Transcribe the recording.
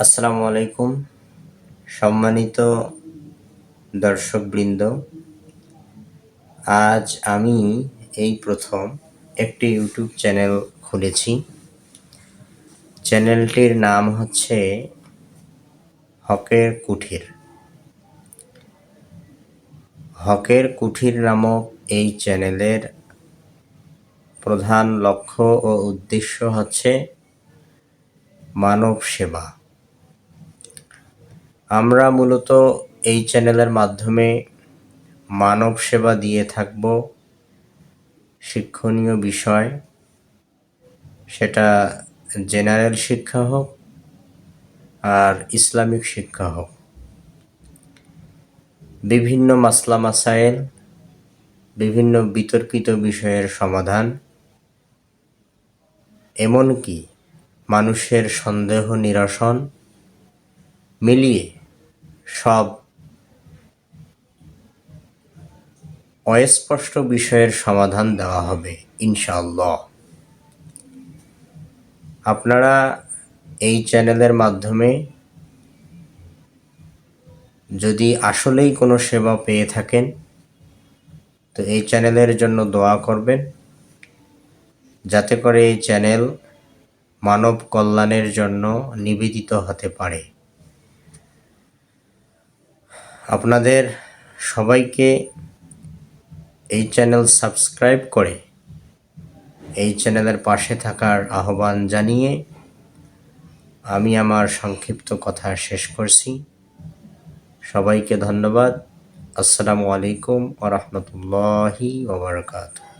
আসসালামু আলাইকুম সম্মানিত দর্শকবৃন্দ, আজ আমি এই প্রথম একটি ইউটিউব চ্যানেল খুলেছি। চ্যানেলটির নাম হচ্ছে হকের কুঠির। হকের কুঠির নামক এই চ্যানেলের প্রধান লক্ষ্য ও উদ্দেশ্য হচ্ছে মানব সেবা। আমরা মূলত এই চ্যানেলের মাধ্যমে মানব সেবা দিয়ে থাকব, শিক্ষণীয় বিষয়। সেটা জেনারেল শিক্ষা হোক আর ইসলামিক শিক্ষা হোক। বিভিন্ন মাসলা মাসাইল, বিভিন্ন বিতর্কিত বিষয়ের সমাধান, এমনকি মানুষের সন্দেহ নিরসন মিলিয়ে সব অস্পষ্ট বিষয়ের সমাধান দেওয়া হবে, ইনশাআল্লাহ। আপনারা এই চ্যানেলের মাধ্যমে যদি আসলেই কোনো সেবা পেয়ে থাকেন, তো এই চ্যানেলের জন্য দোয়া করবেন। যাতে করে এই চ্যানেল মানব কল্যাণের জন্য নিবেদিত হতে পারে। আপনাদের সবাইকে এই চ্যানেল সাবস্ক্রাইব করে এই চ্যানেলের পাশে থাকার আহ্বান জানিয়ে আমি আমার সংক্ষিপ্ত কথা শেষ করছি। সবাইকে ধন্যবাদ। আসসালামু আলাইকুম ওরহমতুল্লাহি ওবরকাতু